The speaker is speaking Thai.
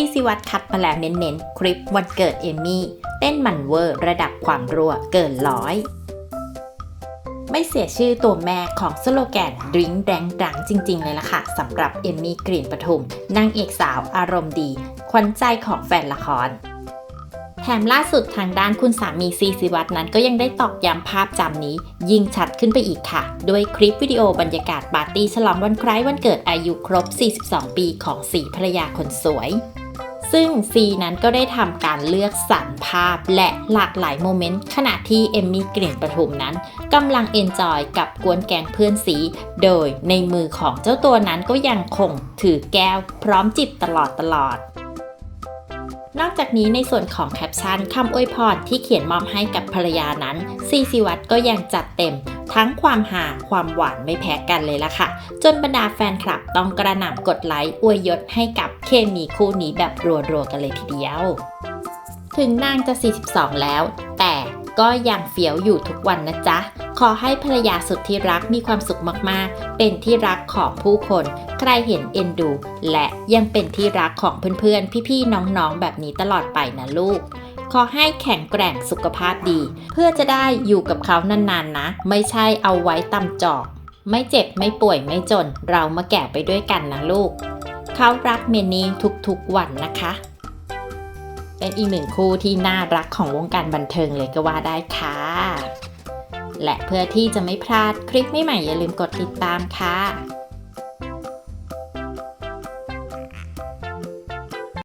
ซีซีวัตคัดมาแล้วเน้นๆ คลิปวันเกิดเอมมี่ เต้นมันเวอร์ระดับความรัวเกินร้อย ไม่เสียชื่อตัวแม่ของสโลแกนดริงแดงดังจริง ๆ เลยล่ะค่ะสำหรับเอมมี่กรีนปทุมนางเอกสาวอารมณ์ดี ขวัญใจของแฟนละครแถมล่าสุดทางด้านคุณสามีซีซีวัตนั้นก็ยังได้ตอกย้ำภาพจำนี้ ยิ่งชัดขึ้นไปอีกค่ะ ด้วยคลิปวิดีโอบรรยากาศปาร์ตี้ฉลองวันคล้ายวันเกิดอายุครบ 42 ปีของสีภรรยาคนสวย ซึ่งซีนั้นก็ได้ทำการเลือกสรรภาพและหลากหลายโมเมนต์ขณะที่เอมมี่กลิ่นประทุมนั้นกำลังเอนจอยกับกวนแกงเพื่อนสี โดยในมือของเจ้าตัวนั้นก็ยังคงถือแก้วพร้อมจิบตลอดตลอดนอกจากนี้ในส่วนของแคปชั่นคำอวยพรที่เขียนมอบให้กับภรรยานั้น ซีซีวัตก็ยังจัดเต็ม ทั้งความหาความหวานไม่แพ้กันเลยล่ะค่ะ จนบรรดาแฟนคลับต้องกระหน่ำกดไลค์อวยยศให้กับ เคมีคู่นี้แบบรัวๆกันเลยทีเดียว ถึงนางจะ 42 แล้ว แต่ก็ยังเฟี้ยวอยู่ทุกวันนะจ๊ะ ขอให้ภรรยาสุดที่รักมีความสุขมากๆ เป็นที่รักของผู้คน ใครเห็นเอ็นดู และยังเป็นที่รักของเพื่อนๆ พี่ๆ น้องๆ แบบนี้ตลอดไปนะลูก ขอให้แข็งแกร่งสุขภาพดี เพื่อจะได้อยู่กับเขานานๆนะ ไม่ใช่เอาไว้ตำจอก ไม่เจ็บไม่ป่วยไม่จน เรามาแก่ไปด้วยกันนะลูก เขารักเมนี่ทุกๆวันนะคะ เป็นอีกหนึ่งคู่ที่น่ารักของวงการบันเทิงเลยก็ว่าได้ค่ะ และเพื่อที่จะไม่พลาดคลิปใหม่ๆอย่าลืมกดติดตามค่ะ